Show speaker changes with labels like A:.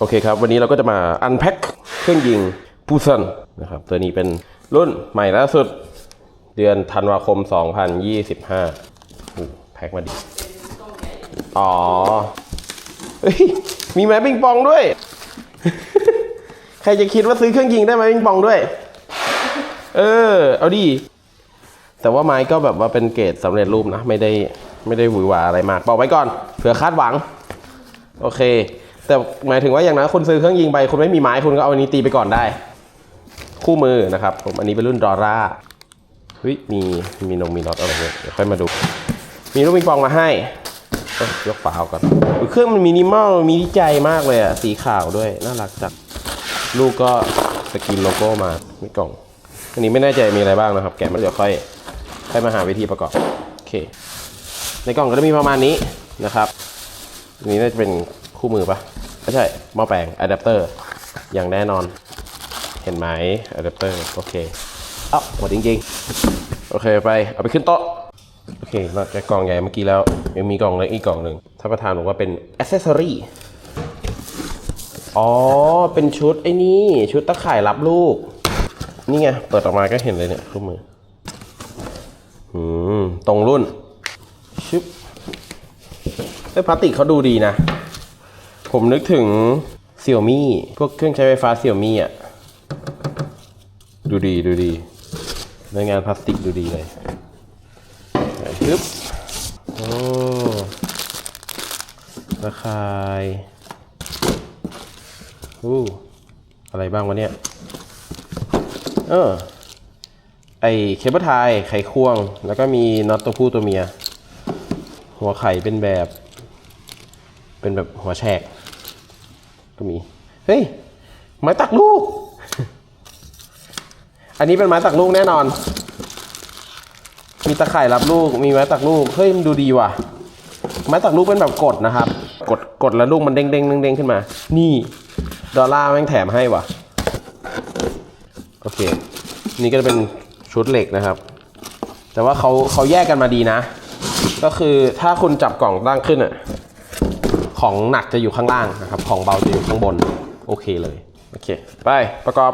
A: โอเคครับ วันนี้เราก็จะมาอันแพ็คเครื่องยิงปูซันนะครับ ตัวนี้เป็นรุ่นใหม่ล่าสุด เดือนธันวาคม 2025อู้แพ็คมาดี อ๋อ เฮ้ย มีไม้ปิงปองด้วย ใครจะคิดว่าซื้อเครื่องยิงได้ไหมปิงปองด้วย เออ เอาดี แต่ว่าไม้ก็แบบว่าเป็นเกรดสำเร็จรูปนะ ไม่ได้ไม่ได้หวือหวาอะไรมาก บอกไว้ก่อนเผื่อคาดหวัง โอเค แต่หมายถึงว่าอย่างนั้นคุณซื้อเครื่องยิงไปคุณไม่มีไม้คุณก็เอาอันนี้ตีไปก่อนได้ คู่มือนะครับ ผมอันนี้เป็นรุ่นดอร่าเฮ้ยมีมีนงมีน็อตอะไรเงี้ยเดี๋ยวค่อยมาดู มีลูกปิงปองมาให้ยกฝาออกก่อนเครื่องมันมินิมอลมีวิจัยมากเลยอะสีขาวด้วยน่ารักจัดลูกก็สกรีนโลโก้มามีกล่อง อันนี้ไม่แน่ใจมีอะไรบ้างนะครับ แกะมาเดี๋ยวค่อยค่อยมาหาวิธีประกอบโอเค ในกล่องก็จะมีประมาณนี้นะครับอันนี้น่าจะเป็นคู่มือปะ ไม่ใช่หม้อแปลงอะแดปเตอร์อย่างแน่นอน เห็นไหมอะแดปเตอร์โอเคเอ้าหมดจริงๆ โอเคไป เอาไปขึ้นโต๊ะ โอเคนอกจากกล่องใหญ่เมื่อกี้แล้ว ยังมีกล่องเล็กอีกกล่องหนึ่งท่านประธานบอกว่าเป็นอ c เซสซอรี่อ๋อ เป็นชุดไอ้นี่ ชุดตะข่ายรับลูก นี่ไง เปิดออกมาก็เห็นเลยเนี่ยคู่มืออืมตรงรุ่น ชึบเอ้พลาสติกเขาดูดีนะ ผมนึกถึงเซี่ยมี่พวกเครื่องใช้ไฟฟ้าเซี่ยมี่อะ ดูดีดูดีในงานพลาสติกดูดีเลยไหนปึ๊บโอ้ระคายอู้อะไรบ้างวะเนี่ย เออ ไอเคเบิลไทยไขควง แล้วก็มีน็อตตัวผู้ตัวเมีย หัวไข่เป็นแบบ เป็นแบบหัวแฉก ก็มี เฮ้ย ไม้ตักลูก อันนี้เป็นไม้ตักลูกแน่นอน มีตะข่ายรับลูก มีไม้ตักลูก เฮ้ยมันดูดีว่ะ ไม้ตักลูกเป็นแบบกดนะครับ กด กดแล้วลูกมันเด้งเด้งเด้งเด้งขึ้นมา นี่ ดอลลาร์แม่งแถมให้ว่ะ โอเค นี่ก็จะเป็นชุดเหล็กนะครับ แต่ว่าเขาเขาแยกกันมาดีนะ ก็คือถ้าคุณจับกล่องตั้งขึ้นอะ ของหนักจะอยู่ข้างล่างนะครับ ของเบาจะอยู่ข้างบน โอเคเลย โอเค ไปประกอบ